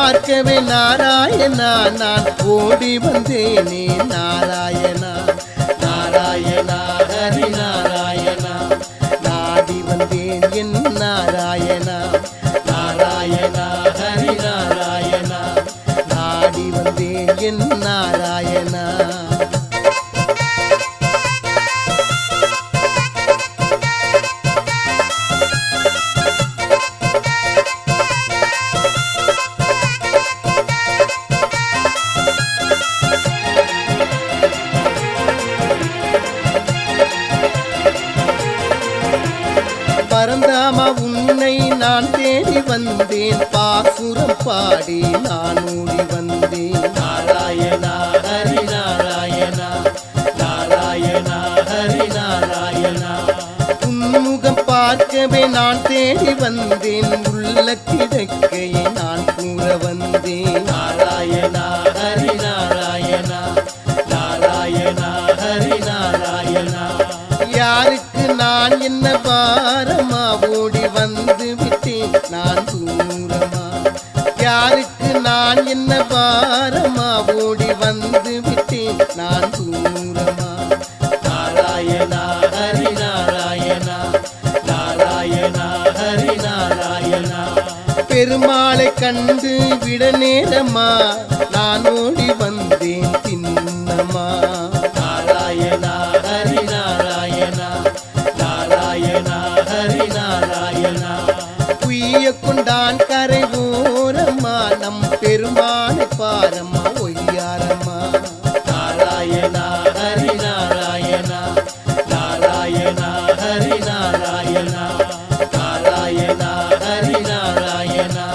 பார்க்கவே நாராயணா நான் ஓடி வந்தேனே. நாராயணா நாராயணா ஹரி நாராயணா. நாடி வந்தேன் என் நாராயணா. நாராயணா ஹரி நாராயணா. நாடி வந்தேன் என் நாராயணா. பரந்தாமா உன்னை நான் தேடி வந்தேன். பாசுரம் பாடி நான் ஓடி வந்தேன். நாராயணா ஹரி நாராயணா நாராயணா ஹரி நாராயணா உன்முகம் பார்க்கவே நான் தேடி வந்தேன். உள்ள கிடக்கையை நான் நான் என்ன பாரமா ஓடி வந்து விட்டேன்? நான் தூரமா? யாருக்கு நான் என்ன பாரமா ஓடி வந்து விட்டேன்? நான் தூரமா? நாராயணா ஹரி நாராயணா நாராயணா ஹரி நாராயணா. பெருமாளை கண்டு விட நேரமா? நான் ஓடி நாராயணானே பாரம்மா ஒய்யாரம்மா. நாராயணா ஹரி நாராயணா நாராயணா ஹரி நாராயணா நாராயணா ஹரி நாராயணா